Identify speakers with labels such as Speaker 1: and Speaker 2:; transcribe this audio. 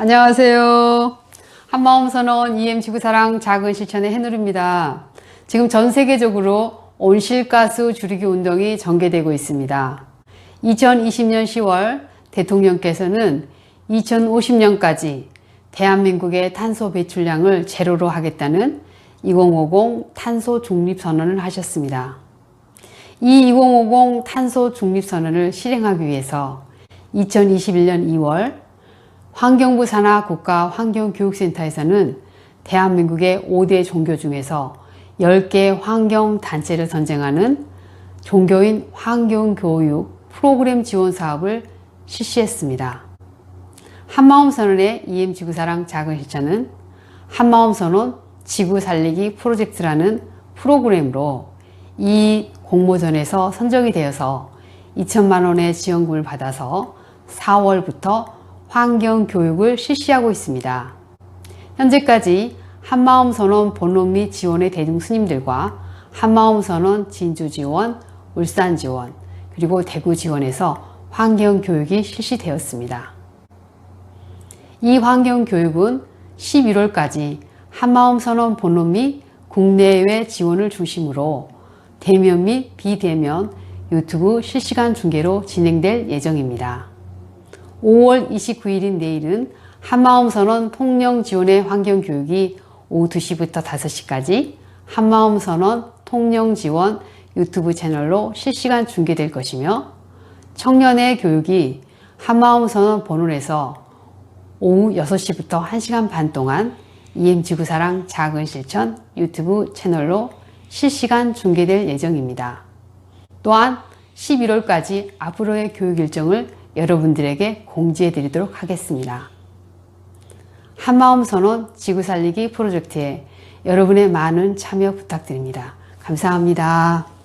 Speaker 1: 안녕하세요. 한마음 선언 EM 지구사랑 작은 실천의 해누리입니다. 지금 전 세계적으로 온실가스 줄이기 운동이 전개되고 있습니다. 2020년 10월 대통령께서는 2050년까지 대한민국의 탄소 배출량을 제로로 하겠다는 2050 탄소 중립 선언을 하셨습니다. 이 2050 탄소 중립 선언을 실행하기 위해서 2021년 2월 환경부 산하 국가 환경교육센터에서는 대한민국의 5대 종교 중에서 10개 환경단체를 선정하는 종교인 환경교육 프로그램 지원 사업을 실시했습니다. 한마음 선언의 EM 지구사랑 작은 실천은 한마음 선언 지구 살리기 프로젝트라는 프로그램으로 이 공모전에서 선정이 되어서 2천만 원의 지원금을 받아서 4월부터 환경 교육을 실시하고 있습니다. 현재까지 한마음 선언 본론 및 지원의 대중 스님들과 한마음 선언 진주 지원, 울산 지원, 그리고 대구 지원에서 환경 교육이 실시되었습니다. 이 환경 교육은 11월까지 한마음 선언 본론 및 국내외 지원을 중심으로 대면 및 비대면 유튜브 실시간 중계로 진행될 예정입니다. 5월 29일인 내일은 한마음 선언 통영 지원의 환경 교육이 오후 2시부터 5시까지 한마음 선언 통영 지원 유튜브 채널로 실시간 중계될 것이며 청년의 교육이 한마음 선언 본원에서 오후 6시부터 1시간 반 동안 EM 지구사랑 작은 실천 유튜브 채널로 실시간 중계될 예정입니다. 또한 11월까지 앞으로의 교육 일정을 여러분들에게 공지해 드리도록 하겠습니다. 한마음 선언 지구 살리기 프로젝트에 여러분의 많은 참여 부탁드립니다. 감사합니다.